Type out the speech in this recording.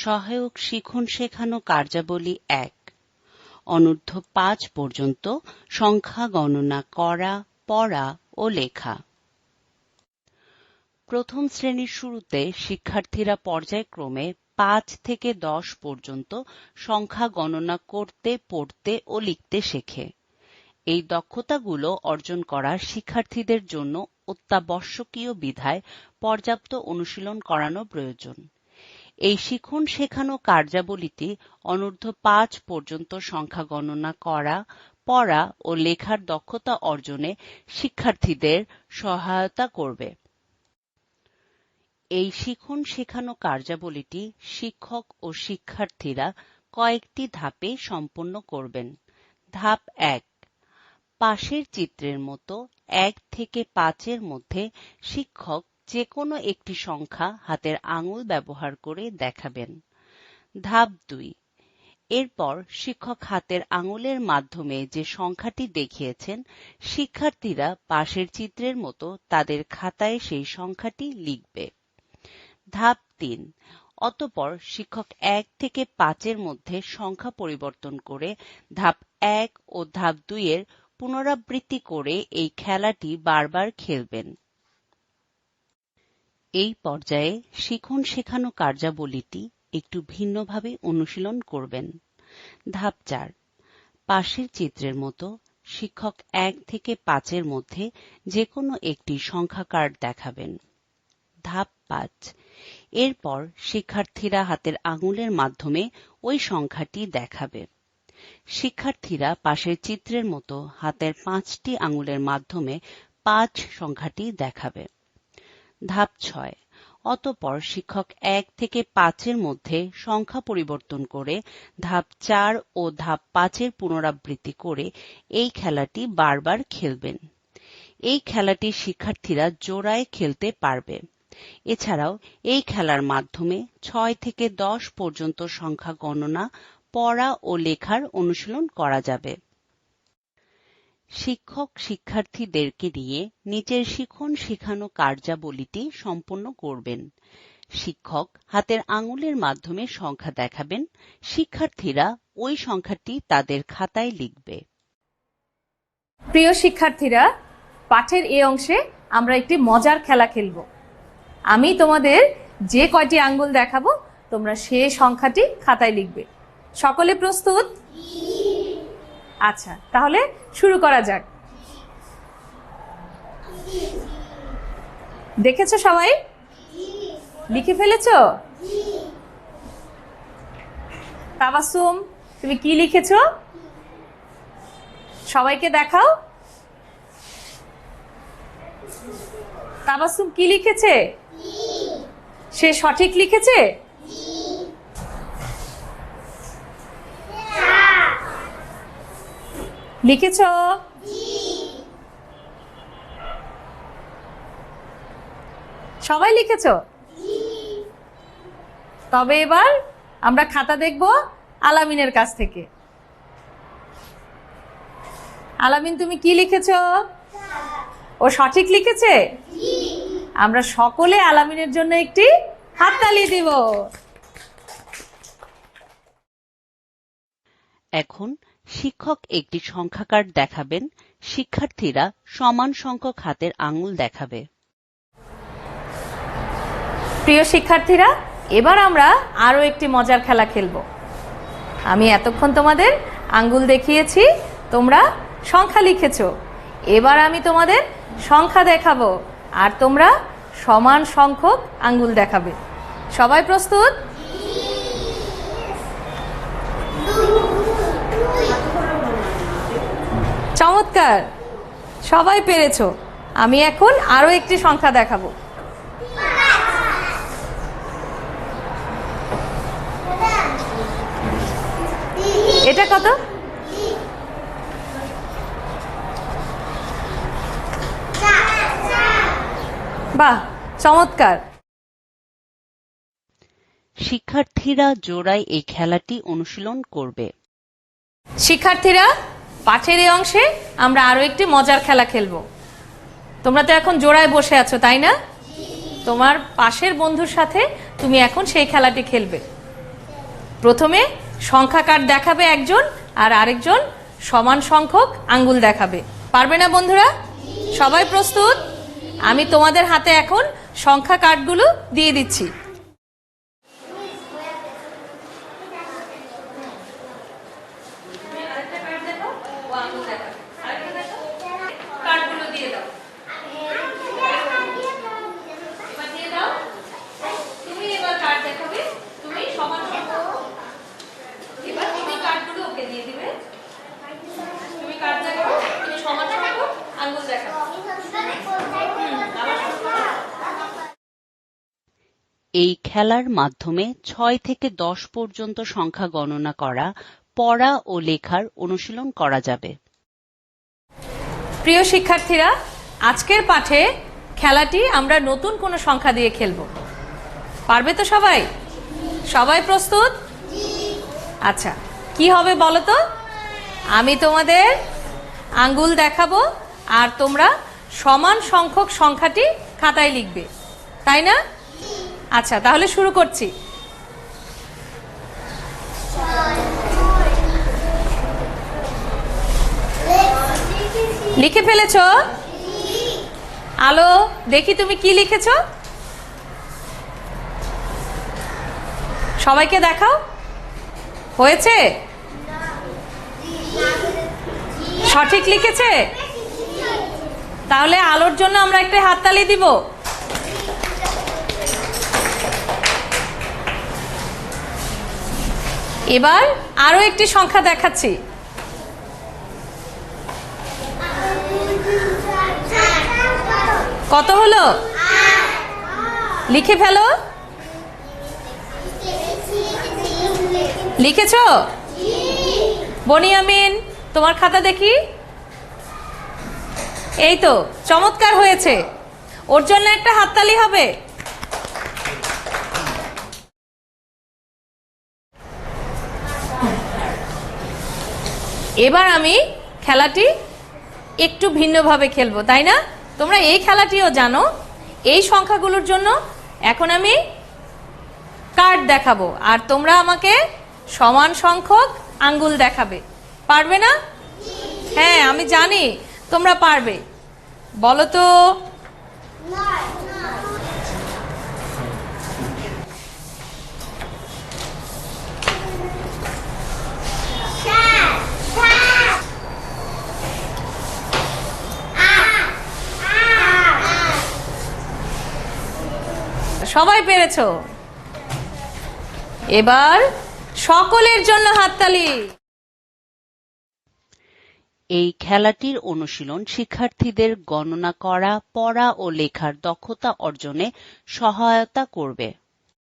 সহায়ক শিখন শেখানো কার্যাবলী এক। অনূর্ধ্ব পাঁচ পর্যন্ত সংখ্যা গণনা করা, পড়া ও লেখা। প্রথম শ্রেণির শুরুতে শিক্ষার্থীরা পর্যায়ক্রমে পাঁচ থেকে দশ পর্যন্ত সংখ্যা গণনা করতে, পড়তে ও লিখতে শেখে। এই দক্ষতাগুলো অর্জন করা শিক্ষার্থীদের জন্য অত্যাবশ্যকীয় বিধায় পর্যাপ্ত অনুশীলন করানো প্রয়োজন। এই শিখন শেখানো কার্যাবলীটি অনূর্ধ্ব পাঁচ পর্যন্ত সংখ্যা গণনা করা, পড়া ও লেখার দক্ষতা অর্জনে শিক্ষার্থীদের সহায়তা করবে। এই শিখন শেখানো কার্যাবলীটি শিক্ষক ও শিক্ষার্থীরা কয়েকটি ধাপে সম্পন্ন করবেন। ধাপ এক, পাশের চিত্রের মতো এক থেকে পাঁচের মধ্যে শিক্ষক যে কোনো একটি সংখ্যা হাতের আঙুল ব্যবহার করে দেখাবেন। ধাপ দুই। এরপর শিক্ষক হাতের আঙুলের মাধ্যমে যে সংখ্যাটি দেখিয়েছেন, শিক্ষার্থীরা পাশের চিত্রের মতো তাদের খাতায় সেই সংখ্যাটি লিখবে। ধাপ তিন। অতঃপর শিক্ষক এক থেকে পাঁচের মধ্যে সংখ্যা পরিবর্তন করে ধাপ এক ও ধাপ দুইয়ের পুনরাবৃত্তি করে এই খেলাটি বারবার খেলবেন। এই পর্যায়ে শিখন শেখানো কার্যাবলীটি একটু ভিন্নভাবে অনুশীলন করবেন। ধাপ চার। পাশের চিত্রের মতো শিক্ষক এক থেকে পাঁচের মধ্যে যে কোনো একটি সংখ্যা কার্ড দেখাবেন। ধাপ পাঁচ। এরপর শিক্ষার্থীরা হাতের আঙুলের মাধ্যমে ওই সংখ্যাটি দেখাবে। শিক্ষার্থীরা পাশের চিত্রের মতো হাতের পাঁচটি আঙুলের মাধ্যমে পাঁচ সংখ্যাটি দেখাবে। ধাপ ছয়। অতঃপর শিক্ষক এক থেকে পাঁচের মধ্যে সংখ্যা পরিবর্তন করে ধাপ চার ও ধাপ পাঁচের পুনরাবৃত্তি করে এই খেলাটি বারবার খেলবেন। এই খেলাটি শিক্ষার্থীরা জোড়ায় খেলতে পারবে। এছাড়াও এই খেলার মাধ্যমে ছয় থেকে দশ পর্যন্ত সংখ্যা গণনা, পড়া ও লেখার অনুশীলন করা যাবে। শিক্ষক শিক্ষার্থীদেরকে নিয়ে নিচের শিখন শেখানো কার্যাবলীটি সম্পন্ন করবেন। শিক্ষক হাতের আঙুলের মাধ্যমে সংখ্যা দেখাবেন। শিক্ষার্থীরা ওই সংখ্যাটি তাদের খাতায় লিখবে। প্রিয় শিক্ষার্থীরা, পাঠের এ অংশে আমরা একটি মজার খেলা খেলব। আমি তোমাদের যে কয়টি আঙ্গুল দেখাবো, তোমরা সে সংখ্যাটি খাতায় লিখবে। সকলে প্রস্তুত? আচ্ছা তাহলে শুরু করা যাক। দেখেছ সবাই? লিখে ফেলেছো? তাবাসুম তুমি কি লিখেছো? সবাইকে দেখাও। তাবাসুম কি লিখেছে? সে সঠিক লিখেছে? লিখেছ? সবাই লিখেছ? তবে এবার আমরা খাতা দেখব আলামিনের কাছ থেকে। আলামিন, তুমি কি লিখেছ? ও সঠিক লিখেছে? আমরা সকলে আলামিনের জন্য একটি হাততালি দিব। এখন শিক্ষক একটি সংখ্যা কার্ড দেখাবেন, শিক্ষার্থীরা সমান সংখ্যক হাতের আঙুল দেখাবে। প্রিয় শিক্ষার্থীরা, এবার আমরা আরও একটি মজার খেলা খেলব। আমি এতক্ষণ তোমাদের আঙ্গুল দেখিয়েছি, তোমরা সংখ্যা লিখেছ। এবার আমি তোমাদের সংখ্যা দেখাবো, আর তোমরা সমান সংখ্যক আঙ্গুল দেখাবে। সবাই প্রস্তুত? চমৎকার। সবাই পেরেছ। আমি এখন আরও একটি সংখ্যা দেখাবো। এটা কত? বাহ চমৎকার। শিক্ষার্থীরা জোড়ায় এই খেলাটি অনুশীলন করবে। শিক্ষার্থীরা পাঠের এই অংশে আমরা আরও একটি মজার খেলা খেলব। তোমরা তো এখন জোড়ায় বসে আছো, তাই না? তোমার পাশের বন্ধুর সাথে তুমি এখন সেই খেলাটি খেলবে। প্রথমে সংখ্যা কার্ড দেখাবে একজন আর আরেকজন সমান সংখ্যক আঙ্গুল দেখাবে। পারবে না বন্ধুরা? সবাই প্রস্তুত? আমি তোমাদের হাতে এখন সংখ্যা কার্ডগুলো দিয়ে দিচ্ছি কার্ডগুলো দিয়ে দাও এবার দিয়ে দাও তুমি এবার কার্ড দেখাবে তুমি সমান সংখ্যক এবার তুমি কার্ডগুলো ওকে দিয়ে দিবে তুমি কার্ড দেখাও তুমি সমান সংখ্যক আঙ্গুল দেখাও হুম, আবার শুরু করো। এই খেলার মাধ্যমে ছয় থেকে দশ পর্যন্ত সংখ্যা গণনা করা, পড়া ও লেখার অনুশীলন করা যাবে। প্রিয় শিক্ষার্থীরা, আজকের পাঠে খেলাটি আমরা নতুন কোনো সংখ্যা দিয়ে খেলব। পারবে তো সবাই? সবাই প্রস্তুত? আচ্ছা কি হবে বলো তো? আমি তোমাদের আঙ্গুল দেখাবো আর তোমরা সমান সংখ্যক সংখ্যাটি খাতায় লিখবে, তাই না? আচ্ছা তাহলে শুরু করছি। লিখে ফেলেছো? আলো, দেখি তুমি কি লিখেছ? সবাইকে দেখাও। হয়েছে? সঠিক লিখেছে? তাহলে আলোর জন্য আমরা একটা হাততালি দিব। এবার আরও একটি সংখ্যা দেখাচ্ছি। কত হলো? লিখে ফেলো। লিখেছো? বনিয়ামিন তোমার খাতা দেখি। এই তো, চমৎকার হয়েছে। ওর জন্য একটা হাততালি হবে। এবার আমি খেলাটি একটু ভিন্নভাবে খেলব, তাই না? তোমরা এই খেলাটিও জানো, এই সংখ্যাগুলোর জন্য এখন আমি কার্ড দেখাবো, আর তোমরা আমাকে সমান সংখ্যক আঙ্গুল দেখাবে। পারবে না? হ্যাঁ আমি জানি, তোমরা পারবে। বলো তো। সবাই পেরেছ? এবার সকলের জন্য হাততালি। এই খেলাটির অনুশীলন শিক্ষার্থীদের গণনা করা, পড়া ও লেখার দক্ষতা অর্জনে সহায়তা করবে।